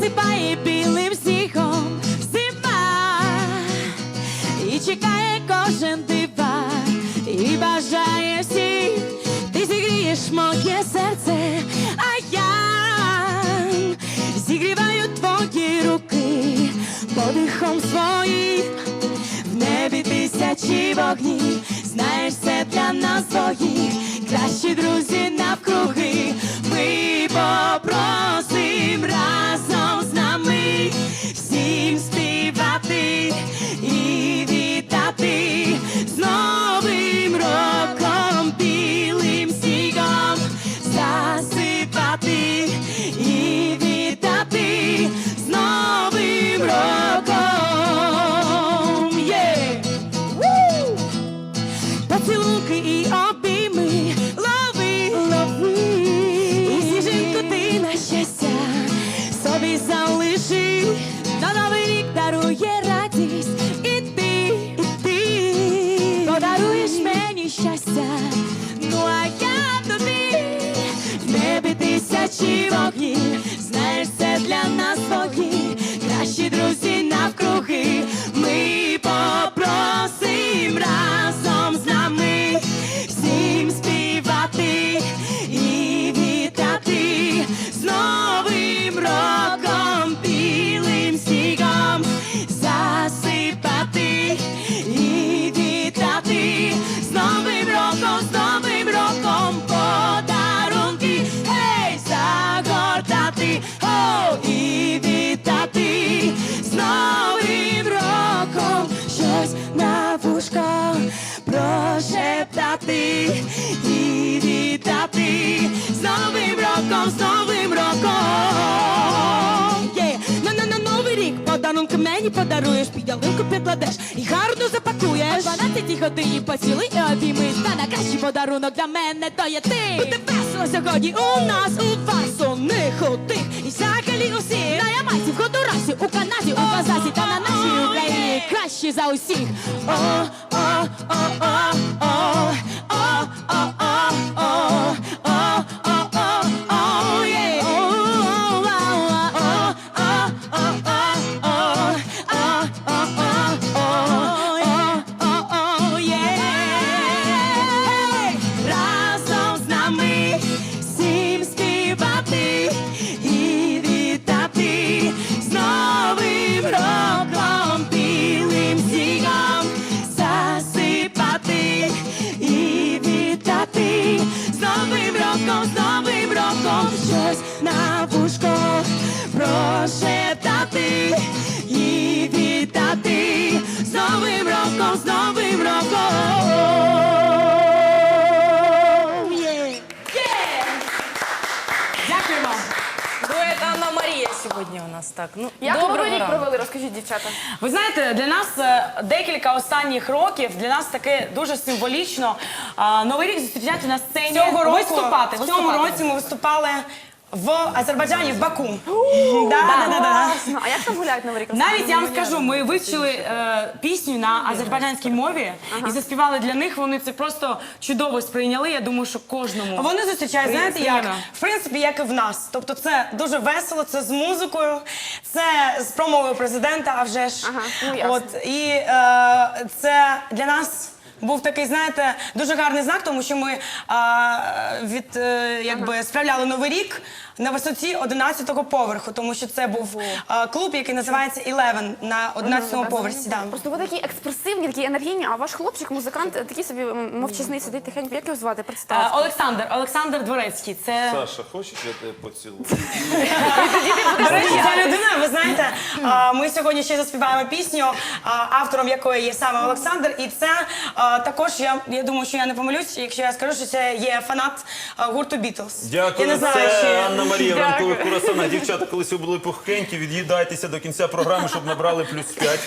засипає білим снігом зима і чекає кожен дива, і бажає всіх, ти зігрієш моє серце, а я зігріваю твої руки подихом своїм. В небі тисячі вогнів, знаєш, це для нас двоїх кращі друзі навкруги. Попросим разом мені подаруєш, під ялинку підкладеш і гарно запакуєш. О 12 годині поцілуй і обійми. Та найкращий подарунок для мене то є ти. Буде весело сьогодні у нас, у вас, у них, у тих і взагалі усіх. На Ямайці, в Гондурасі, у Канаді, у Казасі та на нашій Україні кращі за усіх. О, о, о, о, так. Ну, Як доброго новий рік ранку. провели, розкажіть, дівчата. Ви знаєте, для нас е, декілька останніх років для нас таке дуже символічно. А, Новий рік зустрічати на сцені. Цього року, виступати. в цьому виступати. році ми виступали в Азербайджані, в Баку. Да, да, да, да. Класно. А як там гуляють новий рік? Навіть я вам скажу, ми вивчили е, пісню на азербайджанській мові і заспівали для них. Вони це просто чудово сприйняли. Я думаю, що кожному Вони зустрічають, знаєте, як? Приємно. В принципі, як і в нас. Тобто це дуже весело, це з музикою, це з промовою президента, а вже ж. Ага, ну, ясно. От, і е, це для нас. Був такий, знаєте, дуже гарний знак, тому що ми а, від е, якби справляли новий рік на висоті 11-го поверху, тому що це був а, клуб, який називається Eleven на 11-му поверсі. Да. Просто ви такі експресивні, такі енергійні, а ваш хлопчик, музикант, такий собі м, мовчазний сидить тихенько. Як його звати? Е, Представте. Олександр, Олександр Дворецький. Це Саша, хочеш я тебе поцілую? До речі, ця людина, ви знаєте, а, ми сьогодні ще заспіваємо пісню, а, автором якої є саме Олександр. І це а, також я, я думаю, що я не помилюсь, якщо я скажу, що це є фанат а, гурту Бітлз. Дякую, Я не знаю, це чи... Анна Марія ранкових курасана. Дівчата, колись ви були пухкенькі, від'їдайтеся до кінця програми, щоб набрали плюс 5.